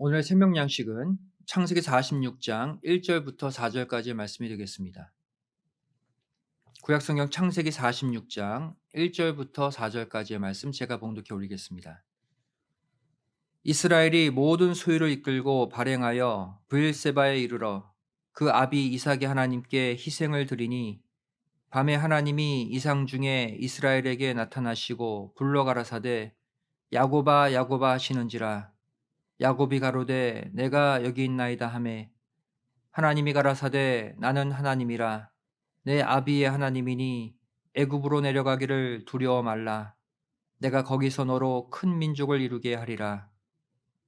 오늘 생명 양식은 창세기 46장 1절부터 4절까지의 말씀이 되겠습니다. 구약성경 창세기 46장 1절부터 4절까지의 말씀 제가 봉독해 올리겠습니다. 이스라엘이 모든 소유를 이끌고 발행하여 브일세바에 이르러 그 아비 이삭의 하나님께 희생을 드리니 밤에 하나님이 이상 중에 이스라엘에게 나타나시고 불러 가라사대 야고바 야고바 하시는지라 야곱이 가로되 내가 여기 있나이다 하매 하나님이 가라사대 나는 하나님이라. 내 아비의 하나님이니 애굽으로 내려가기를 두려워 말라. 내가 거기서 너로 큰 민족을 이루게 하리라.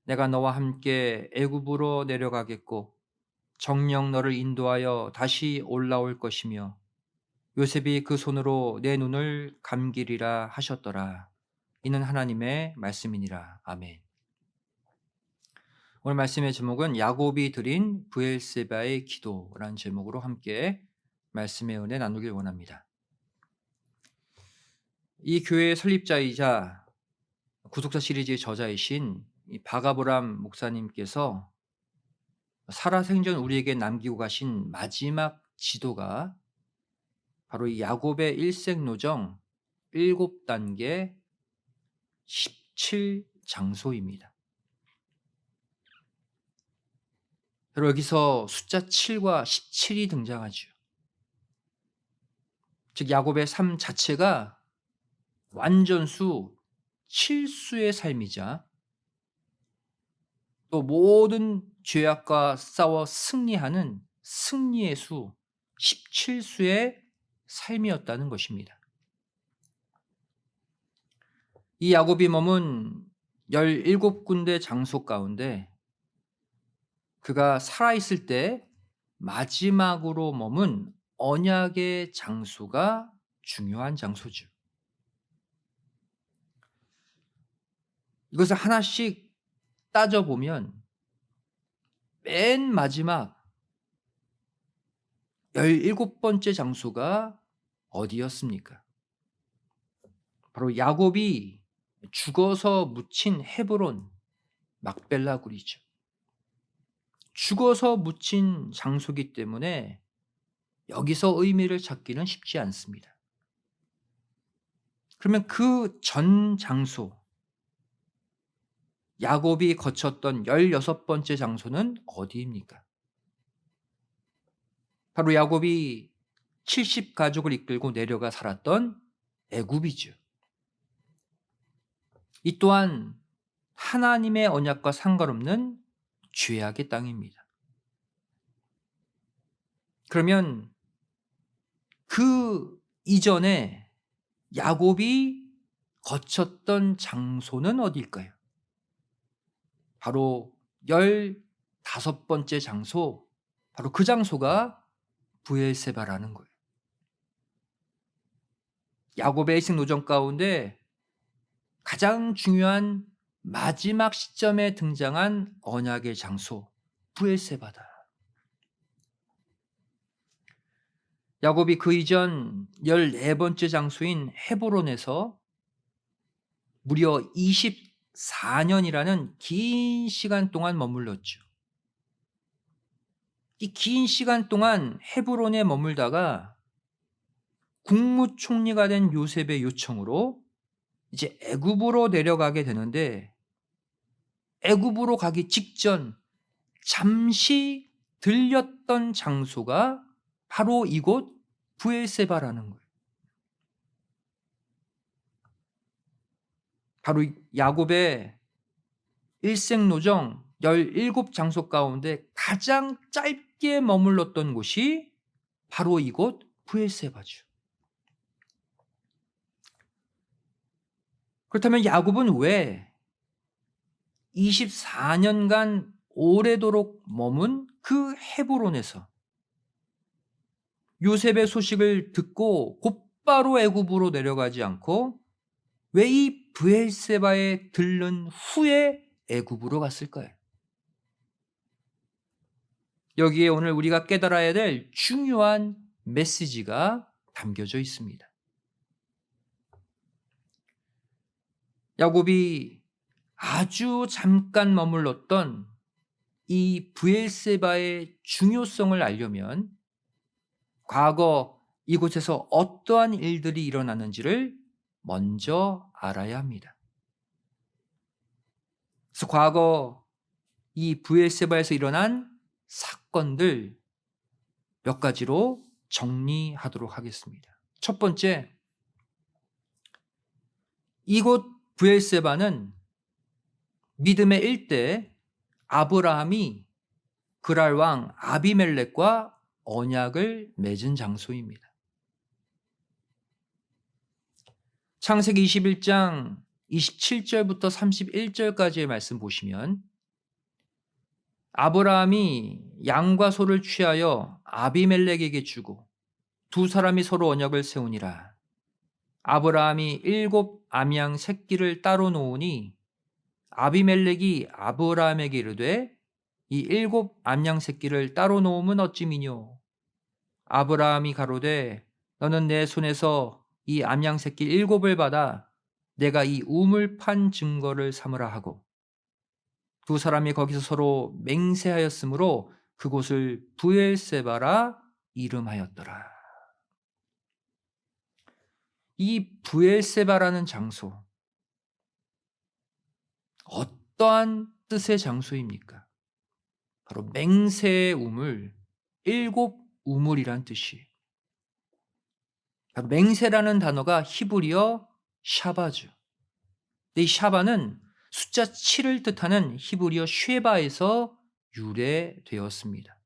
내가 너와 함께 애굽으로 내려가겠고 정령 너를 인도하여 다시 올라올 것이며 요셉이 그 손으로 내 눈을 감기리라 하셨더라. 이는 하나님의 말씀이니라. 아멘 오늘 말씀의 제목은 야곱이 드린 부엘세바의 기도라는 제목으로 함께 말씀의 은혜 나누길 원합니다. 이 교회의 설립자이자 구속사 시리즈의 저자이신 바가보람 목사님께서 살아생전 우리에게 남기고 가신 마지막 지도가 바로 이 야곱의 일생노정 7단계 17장소입니다. 여러분 여기서 숫자 7과 17이 등장하죠. 즉 야곱의 삶 자체가 완전수 7수의 삶이자 또 모든 죄악과 싸워 승리하는 승리의 수 17수의 삶이었다는 것입니다. 이 야곱이 머문 17군데 장소 가운데 그가 살아있을 때 마지막으로 머문 언약의 장소가 중요한 장소죠. 이것을 하나씩 따져보면 맨 마지막 17번째 장소가 어디였습니까? 바로 야곱이 죽어서 묻힌 헤브론 막벨라굴이죠. 죽어서 묻힌 장소기 때문에 여기서 의미를 찾기는 쉽지 않습니다. 그러면 그 전 장소, 야곱이 거쳤던 16번째 장소는 어디입니까? 바로 야곱이 70 가족을 이끌고 내려가 살았던 애굽이죠. 이 또한 하나님의 언약과 상관없는 죄악의 땅입니다. 그러면 그 이전에 야곱이 거쳤던 장소는 어디일까요? 바로 15번째 장소, 바로 그 장소가 부엘세바라는 거예요. 야곱의 일생 노정 가운데 가장 중요한 마지막 시점에 등장한 언약의 장소 부엘세바다. 야곱이 그 이전 14번째 장소인 헤브론에서 무려 24년이라는 긴 시간 동안 머물렀죠. 이 긴 시간 동안 헤브론에 머물다가 국무총리가 된 요셉의 요청으로 이제 애굽으로 내려가게 되는데 애굽으로 가기 직전 잠시 들렸던 장소가 바로 이곳 부엘세바라는 거예요. 바로 야곱의 일생노정 17장소 가운데 가장 짧게 머물렀던 곳이 바로 이곳 부엘세바죠. 그렇다면 야곱은 왜 24년간 오래도록 머문 그 헤브론에서 요셉의 소식을 듣고 곧바로 애굽으로 내려가지 않고 왜 이 브엘세바에 들른 후에 애굽으로 갔을까요? 여기에 오늘 우리가 깨달아야 될 중요한 메시지가 담겨져 있습니다. 야곱이 아주 잠깐 머물렀던 이 부엘세바의 중요성을 알려면 과거 이곳에서 어떠한 일들이 일어났는지를 먼저 알아야 합니다. 그래서 과거 이 부엘세바에서 일어난 사건들 몇 가지로 정리하도록 하겠습니다. 첫 번째, 이곳 부엘세바는 믿음의 일대 아브라함이 그랄 왕 아비멜렉과 언약을 맺은 장소입니다. 창세기 21장 27절부터 31절까지의 말씀 보시면 아브라함이 양과 소를 취하여 아비멜렉에게 주고 두 사람이 서로 언약을 세우니라. 아브라함이 일곱 암양 새끼를 따로 놓으니 아비멜렉이 아브라함에게 이르되 이 일곱 암양 새끼를 따로 놓으면 어찌미뇨 아브라함이 가로되 너는 내 손에서 이 암양 새끼 일곱을 받아 내가 이 우물 판 증거를 삼으라 하고 두 사람이 거기서 서로 맹세하였으므로 그곳을 부엘세바라 이름하였더라. 이 부엘세바라는 장소 어떠한 뜻의 장소입니까? 바로 맹세의 우물, 일곱 우물이란 뜻이. 맹세라는 단어가 히브리어 샤바죠. 이 샤바는 숫자 7을 뜻하는 히브리어 쉐바에서 유래되었습니다.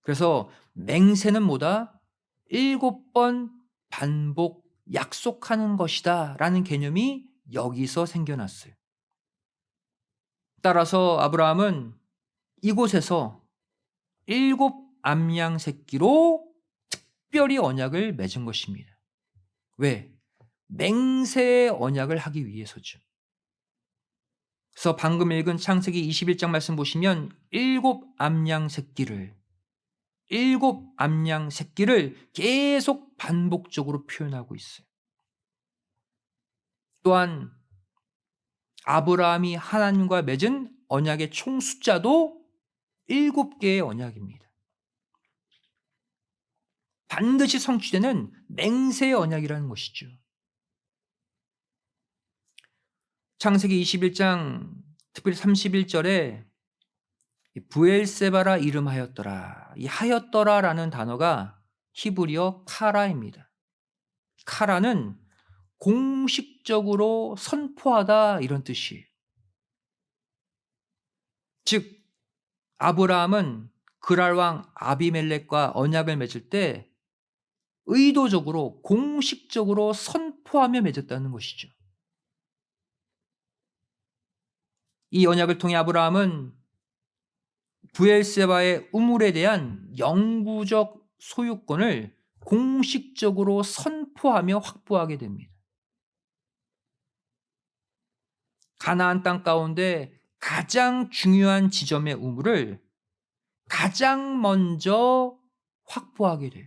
그래서 맹세는 뭐다? 일곱 번 반복 약속하는 것이다 라는 개념이 여기서 생겨났어요. 따라서 아브라함은 이곳에서 일곱 암양 새끼로 특별히 언약을 맺은 것입니다. 왜? 맹세의 언약을 하기 위해서죠. 그래서 방금 읽은 창세기 21장 말씀 보시면 일곱 암양 새끼를 일곱 암양 새끼를 계속 반복적으로 표현하고 있어요. 또한 아브라함이 하나님과 맺은 언약의 총 숫자도 일곱 개의 언약입니다. 반드시 성취되는 맹세의 언약이라는 것이죠. 창세기 21장 특별히 31절에 부엘세바라 이름하였더라. 이 하였더라라는 단어가 히브리어 카라입니다. 카라는 공식적으로 선포하다 이런 뜻이에요. 즉 아브라함은 그랄 왕 아비멜렉과 언약을 맺을 때 의도적으로 공식적으로 선포하며 맺었다는 것이죠. 이 언약을 통해 아브라함은 부엘세바의 우물에 대한 영구적 소유권을 공식적으로 선포하며 확보하게 됩니다. 가나안 땅 가운데 가장 중요한 지점의 우물을 가장 먼저 확보하게 돼요.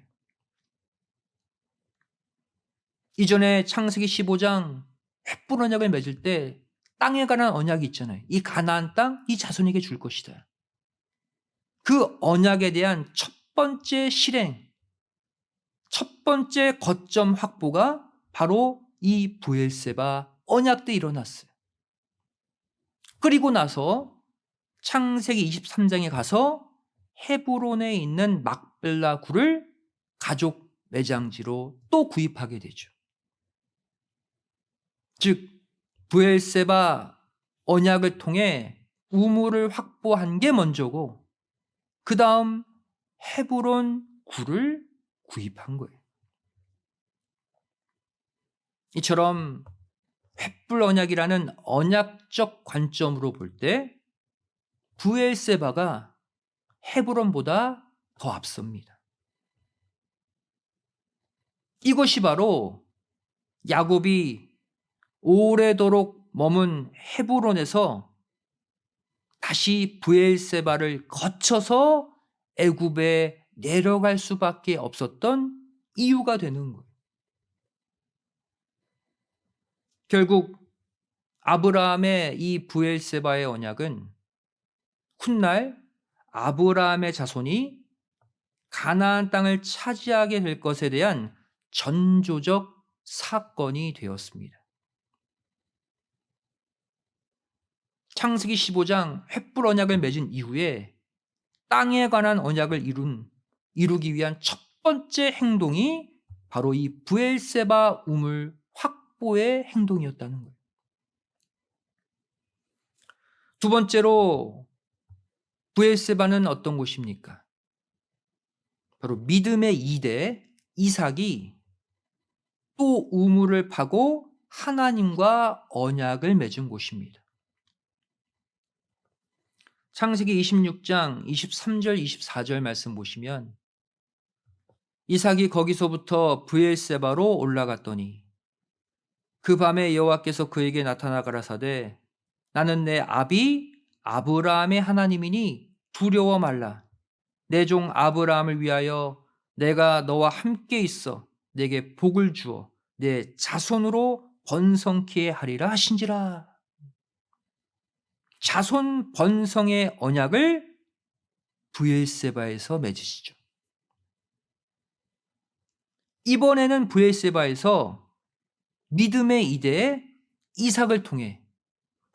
이전에 창세기 15장 횃불 언약을 맺을 때 땅에 관한 언약이 있잖아요. 이 가나안 땅, 이 자손에게 줄 것이다. 그 언약에 대한 첫 번째 실행, 첫 번째 거점 확보가 바로 이 부엘세바 언약 때 일어났어요. 그리고 나서 창세기 23장에 가서 헤브론에 있는 막벨라 굴을 가족 매장지로 또 구입하게 되죠. 즉 부엘세바 언약을 통해 우물을 확보한 게 먼저고 그 다음 헤브론 굴을 구입한 거예요. 이처럼 횃불 언약이라는 언약적 관점으로 볼 때 부엘세바가 헤브론보다 더 앞섭니다. 이것이 바로 야곱이 오래도록 머문 헤브론에서 다시 부엘세바를 거쳐서 애굽에 내려갈 수밖에 없었던 이유가 되는 거예요. 결국 아브라함의 이 부엘세바의 언약은 훗날 아브라함의 자손이 가나안 땅을 차지하게 될 것에 대한 전조적 사건이 되었습니다. 창세기 15장 횃불 언약을 맺은 이후에 땅에 관한 언약을 이룬 이루기 위한 첫 번째 행동이 바로 이 부엘세바 우물 확보의 행동이었다는 거예요. 두 번째로 부엘세바는 어떤 곳입니까? 바로 믿음의 이대 이삭이 또 우물을 파고 하나님과 언약을 맺은 곳입니다. 창세기 26장 23절 24절 말씀 보시면 이삭이 거기서부터 브엘세바로 올라갔더니 그 밤에 여호와께서 그에게 나타나 가라사대 나는 내 아비 아브라함의 하나님이니 두려워 말라 내 종 아브라함을 위하여 내가 너와 함께 있어 내게 복을 주어 내 자손으로 번성케 하리라 하신지라 자손 번성의 언약을 부엘세바에서 맺으시죠. 이번에는 부엘세바에서 믿음의 이대 이삭을 통해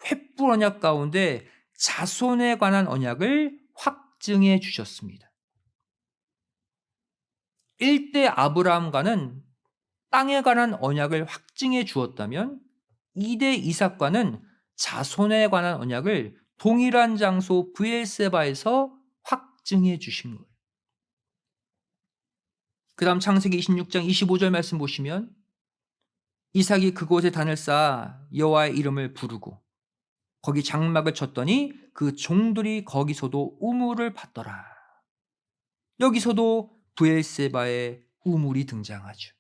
횃불 언약 가운데 자손에 관한 언약을 확증해 주셨습니다. 1대 아브라함과는 땅에 관한 언약을 확증해 주었다면 2대 이삭과는 자손에 관한 언약을 동일한 장소 브엘세바에서 확증해 주신 거예요. 그 다음 창세기 26장 25절 말씀 보시면 이삭이 그곳에 단을 쌓아 여호와의 이름을 부르고 거기 장막을 쳤더니 그 종들이 거기서도 우물을 받더라. 여기서도 브엘세바의 우물이 등장하죠.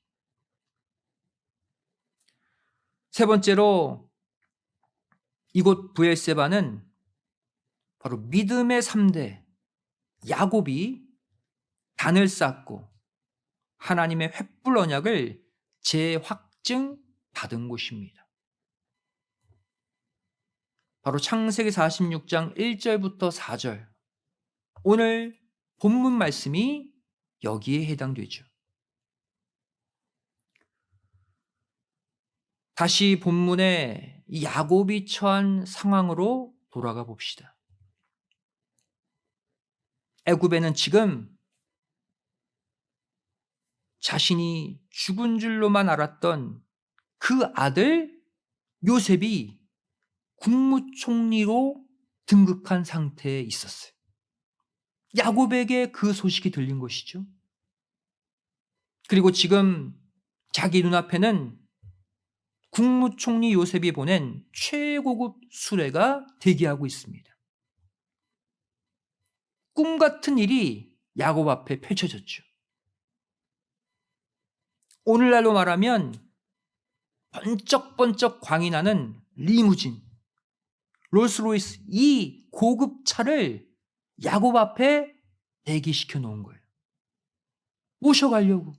세 번째로 이곳 부엘세바는 바로 믿음의 3대 야곱이 단을 쌓고 하나님의 횃불 언약을 재확 증 받은 곳입니다. 바로 창세기 46장 1절부터 4절. 오늘 본문 말씀이 여기에 해당되죠. 다시 본문에 야곱이 처한 상황으로 돌아가 봅시다. 애굽에는 지금 자신이 죽은 줄로만 알았던 그 아들 요셉이 국무총리로 등극한 상태에 있었어요. 야곱에게 그 소식이 들린 것이죠. 그리고 지금 자기 눈앞에는 국무총리 요셉이 보낸 최고급 수레가 대기하고 있습니다. 꿈 같은 일이 야곱 앞에 펼쳐졌죠. 오늘날로 말하면 번쩍번쩍 광이 나는 리무진, 롤스로이스 이 고급 차를 야곱 앞에 대기시켜 놓은 거예요. 모셔가려고.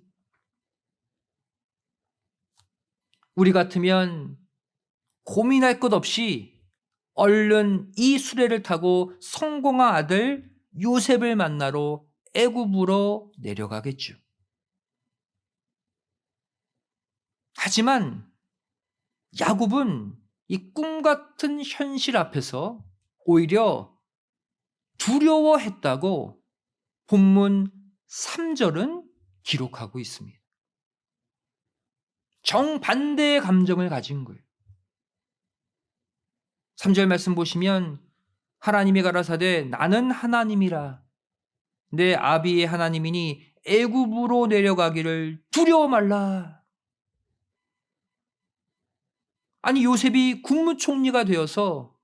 우리 같으면 고민할 것 없이 얼른 이 수레를 타고 성공한 아들 요셉을 만나러 애굽으로 내려가겠죠. 하지만 야곱은 이 꿈 같은 현실 앞에서 오히려 두려워했다고 본문 3절은 기록하고 있습니다. 정반대의 감정을 가진 거예요. 3절 말씀 보시면 하나님이 가라사대 나는 하나님이라 내 아비의 하나님이니 애굽으로 내려가기를 두려워 말라. 아니 요셉이 국무총리가 되어서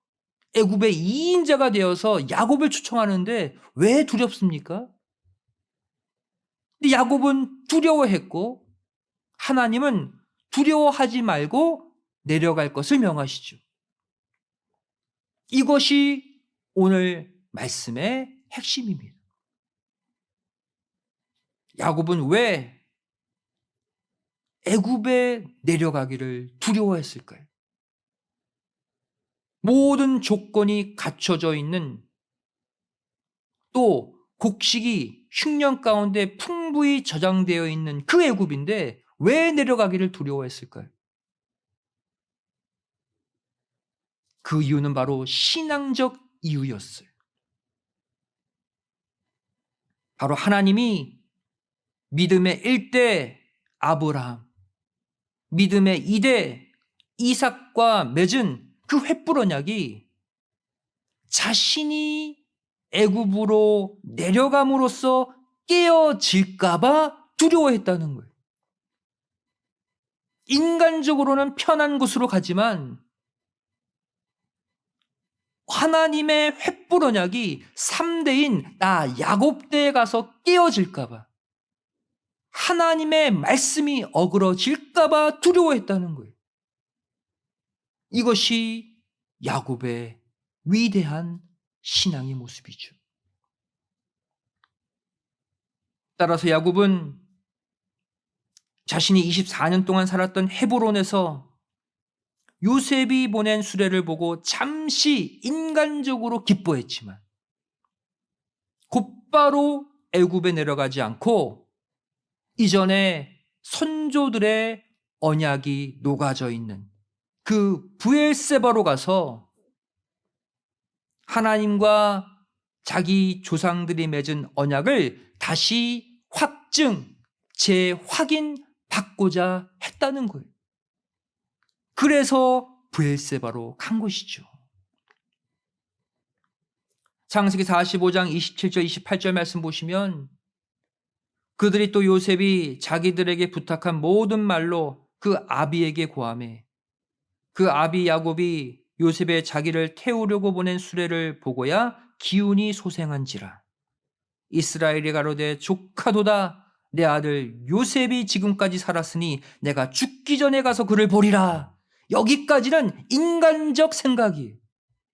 애굽의 2인자가 되어서 야곱을 추청하는데 왜 두렵습니까? 근데 야곱은 두려워했고 하나님은 두려워하지 말고 내려갈 것을 명하시죠. 이것이 오늘 말씀의 핵심입니다. 야곱은 왜 애굽에 내려가기를 두려워했을까요? 모든 조건이 갖춰져 있는 또 곡식이 흉년 가운데 풍부히 저장되어 있는 그 애굽인데 왜 내려가기를 두려워했을까요? 그 이유는 바로 신앙적 이유였어요. 바로 하나님이 믿음의 1대 아브라함, 믿음의 2대 이삭과 맺은 그 횃불 언약이 자신이 애굽으로 내려감으로써 깨어질까봐 두려워했다는 거예요. 인간적으로는 편한 곳으로 가지만 하나님의 횃불 언약이 3대인 나 야곱 대에 가서 깨어질까봐 하나님의 말씀이 어그러질까봐 두려워했다는 거예요. 이것이 야곱의 위대한 신앙의 모습이죠. 따라서 야곱은 자신이 24년 동안 살았던 헤브론에서 요셉이 보낸 수레를 보고 잠시 인간적으로 기뻐했지만 곧바로 애굽에 내려가지 않고 이전에 선조들의 언약이 녹아져 있는 그 부엘세바로 가서 하나님과 자기 조상들이 맺은 언약을 다시 확증, 재확인 받고자 했다는 거예요. 그래서 부엘세바로 간 것이죠. 창세기 45장 27절 28절 말씀 보시면 그들이 또 요셉이 자기들에게 부탁한 모든 말로 그 아비에게 고함해. 그 아비 야곱이 요셉의 자기를 태우려고 보낸 수레를 보고야 기운이 소생한지라. 이스라엘이 가로되 조카도다. 내 아들 요셉이 지금까지 살았으니 내가 죽기 전에 가서 그를 보리라. 여기까지는 인간적 생각이에요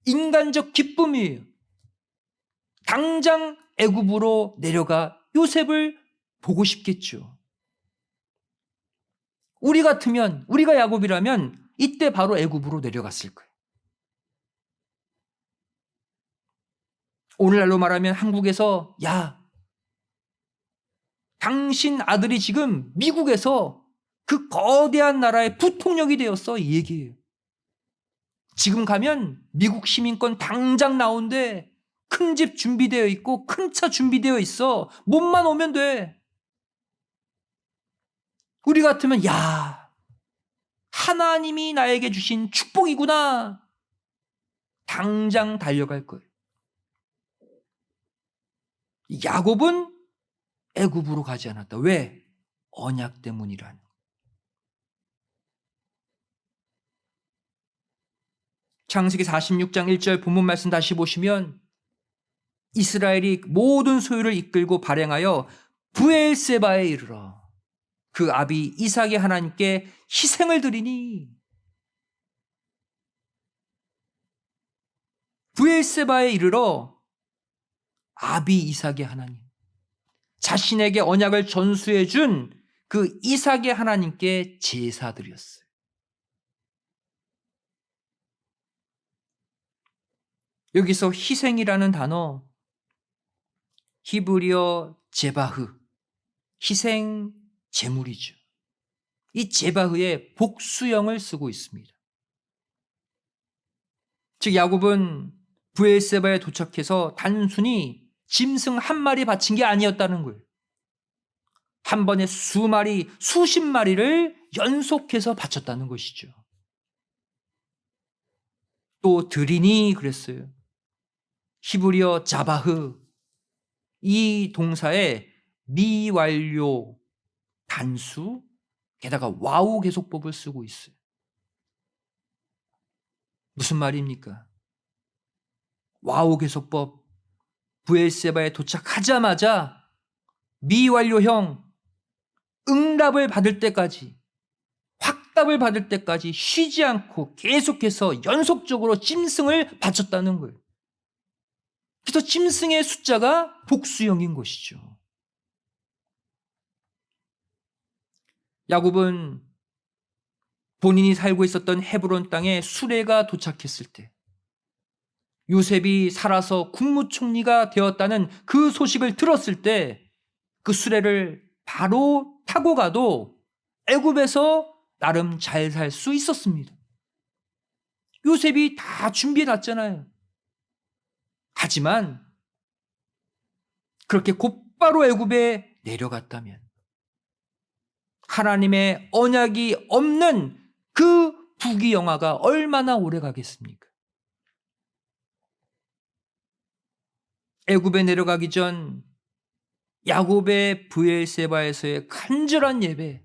인간적 기쁨이에요. 당장 애굽으로 내려가 요셉을 보고 싶겠죠 우리 같으면 우리가 야곱이라면 이때 바로 애굽으로 내려갔을 거예요 오늘날로 말하면 한국에서 야 당신 아들이 지금 미국에서 그 거대한 나라의 부통령이 되었어 이 얘기예요. 지금 가면 미국 시민권 당장 나온대. 큰 집 준비되어 있고 큰 차 준비되어 있어. 몸만 오면 돼. 우리 같으면 야 하나님이 나에게 주신 축복이구나. 당장 달려갈 거예요. 야곱은 애굽으로 가지 않았다. 왜? 언약 때문이란. 창세기 46장 1절 본문 말씀 다시 보시면 이스라엘이 모든 소유를 이끌고 발행하여 부엘세바에 이르러 그 아비 이삭의 하나님께 희생을 드리니 부엘세바에 이르러 아비 이삭의 하나님 자신에게 언약을 전수해 준 그 이삭의 하나님께 제사드렸어요. 여기서 희생이라는 단어 히브리어 제바흐 희생 제물이죠. 이 제바흐의 복수형을 쓰고 있습니다. 즉 야곱은 부엘세바에 도착해서 단순히 짐승 한 마리 바친 게 아니었다는 거예요. 한 번에 수 마리, 수십 마리를 연속해서 바쳤다는 것이죠. 또 드리니 그랬어요. 히브리어 자바흐 이 동사에 미완료 단수 게다가 와우 계속법을 쓰고 있어요. 무슨 말입니까? 와우 계속법 부엘세바에 도착하자마자 미완료형 응답을 받을 때까지 확답을 받을 때까지 쉬지 않고 계속해서 연속적으로 짐승을 바쳤다는 거예요. 그래서 짐승의 숫자가 복수형인 것이죠. 야곱은 본인이 살고 있었던 헤브론 땅에 수레가 도착했을 때 요셉이 살아서 국무총리가 되었다는 그 소식을 들었을 때 그 수레를 바로 타고 가도 애굽에서 나름 잘 살 수 있었습니다. 요셉이 다 준비해 놨잖아요. 하지만 그렇게 곧바로 애굽에 내려갔다면 하나님의 언약이 없는 그 부귀 영화가 얼마나 오래 가겠습니까? 애굽에 내려가기 전 야곱의 브엘세바에서의 간절한 예배,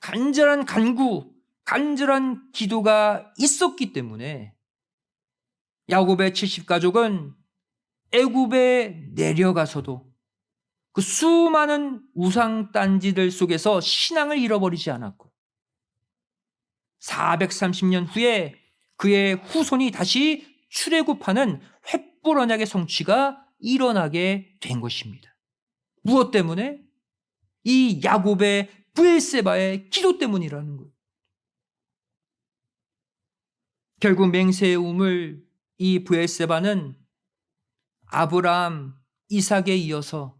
간절한 간구, 간절한 기도가 있었기 때문에 야곱의 70가족은 애굽에 내려가서도 그 수많은 우상 딴지들 속에서 신앙을 잃어버리지 않았고 430년 후에 그의 후손이 다시 출애굽하는 횃불 언약의 성취가 일어나게 된 것입니다. 무엇 때문에? 이 야곱의 브엘세바의 기도 때문이라는 거예요. 결국 맹세의 우물 이 브엘세바는 아브라함, 이삭에 이어서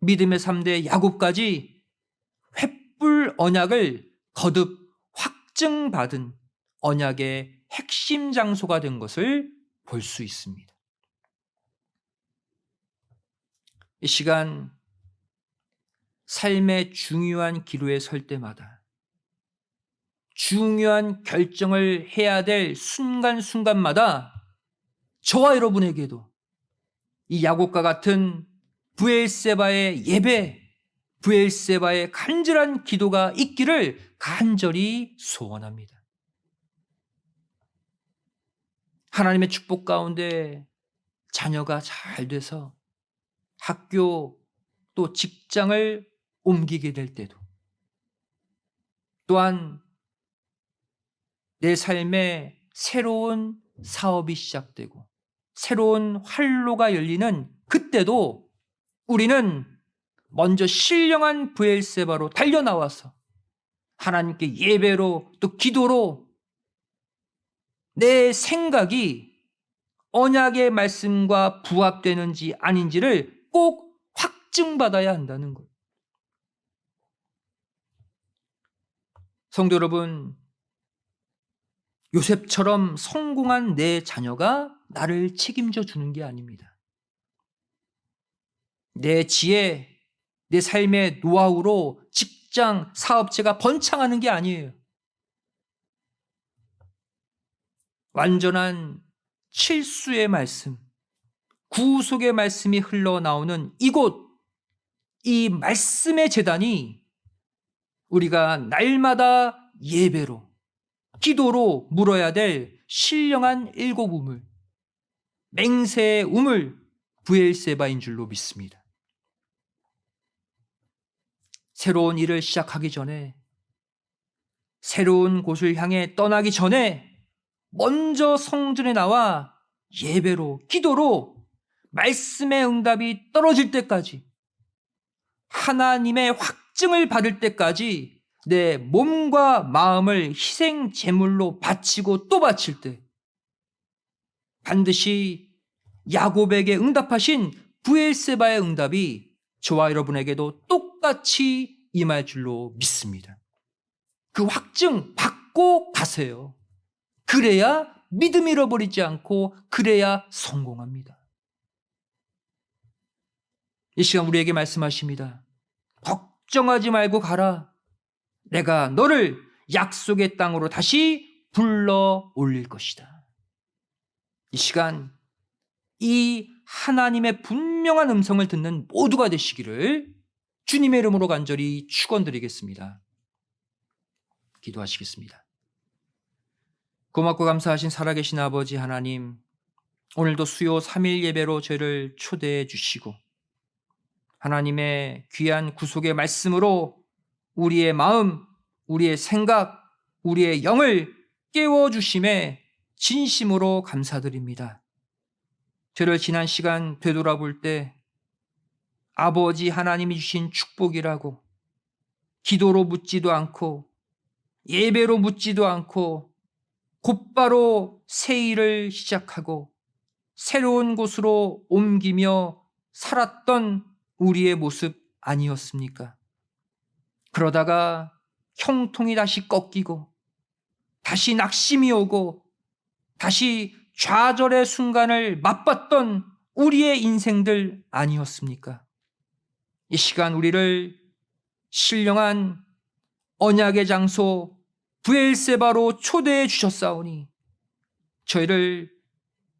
믿음의 3대 야곱까지 횃불 언약을 거듭 확증받은 언약의 핵심 장소가 된 것을 볼 수 있습니다. 이 시간 삶의 중요한 기로에 설 때마다 중요한 결정을 해야 될 순간순간마다 저와 여러분에게도 이 야곱과 같은 부엘세바의 예배, 부엘세바의 간절한 기도가 있기를 간절히 소원합니다. 하나님의 축복 가운데 자녀가 잘 돼서 학교 또 직장을 옮기게 될 때도 또한 내 삶에 새로운 사업이 시작되고 새로운 활로가 열리는 그때도 우리는 먼저 신령한 부엘세바로 달려 나와서 하나님께 예배로 또 기도로 내 생각이 언약의 말씀과 부합되는지 아닌지를 꼭 확증받아야 한다는 것. 성도 여러분, 요셉처럼 성공한 내 자녀가 나를 책임져 주는 게 아닙니다. 내 지혜, 내 삶의 노하우로 직장, 사업체가 번창하는 게 아니에요. 완전한 칠수의 말씀, 구속의 말씀이 흘러나오는 이곳, 이 말씀의 재단이 우리가 날마다 예배로, 기도로 물어야 될 신령한 일곱 우물, 맹세의 우물, 부엘세바인 줄로 믿습니다. 새로운 일을 시작하기 전에, 새로운 곳을 향해 떠나기 전에 먼저 성전에 나와 예배로, 기도로 말씀의 응답이 떨어질 때까지 하나님의 확증을 받을 때까지 내 몸과 마음을 희생 제물로 바치고 또 바칠 때 반드시 야곱에게 응답하신 부엘세바의 응답이 저와 여러분에게도 똑같이 임할 줄로 믿습니다. 그 확증 받고 가세요. 그래야 믿음 잃어버리지 않고 그래야 성공합니다. 이 시간 우리에게 말씀하십니다. 걱정하지 말고 가라. 내가 너를 약속의 땅으로 다시 불러 올릴 것이다. 이 시간 이 하나님의 분명한 음성을 듣는 모두가 되시기를 주님의 이름으로 간절히 축원드리겠습니다. 기도하시겠습니다. 고맙고 감사하신 살아계신 아버지 하나님, 오늘도 수요 3일 예배로 저를 초대해 주시고 하나님의 귀한 구속의 말씀으로 우리의 마음, 우리의 생각, 우리의 영을 깨워 주심에 진심으로 감사드립니다. 저를 지난 시간 되돌아볼 때 아버지 하나님이 주신 축복이라고 기도로 묻지도 않고 예배로 묻지도 않고 곧바로 새 일을 시작하고 새로운 곳으로 옮기며 살았던 우리의 모습 아니었습니까? 그러다가 형통이 다시 꺾이고 다시 낙심이 오고 다시 좌절의 순간을 맛봤던 우리의 인생들 아니었습니까? 이 시간 우리를 신령한 언약의 장소 부엘세바로 초대해 주셨사오니 저희를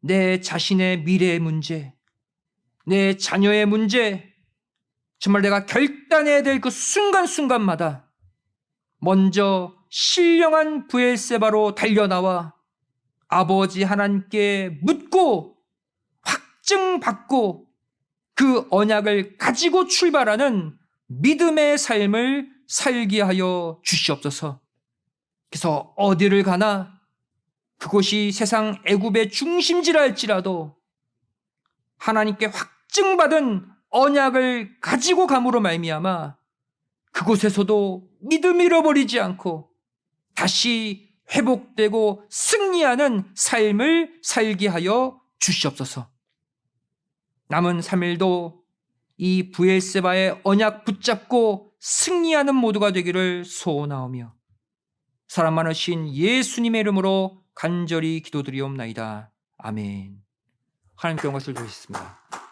내 자신의 미래의 문제, 내 자녀의 문제, 정말 내가 결단해야 될 그 순간순간마다 먼저 신령한 부엘세바로 달려나와 아버지 하나님께 묻고 확증받고 그 언약을 가지고 출발하는 믿음의 삶을 살게 하여 주시옵소서. 그래서 어디를 가나 그곳이 세상 애굽의 중심지라 할지라도 하나님께 확증받은 언약을 가지고 감으로 말미암아 그곳에서도 믿음 잃어버리지 않고 다시 회복되고 승리하는 삶을 살게 하여 주시옵소서. 남은 3일도 이 부엘세바의 언약 붙잡고 승리하는 모두가 되기를 소원하오며 사람 많으신 예수님의 이름으로 간절히 기도드리옵나이다. 아멘. 하나님께 영광을 드리겠습니다.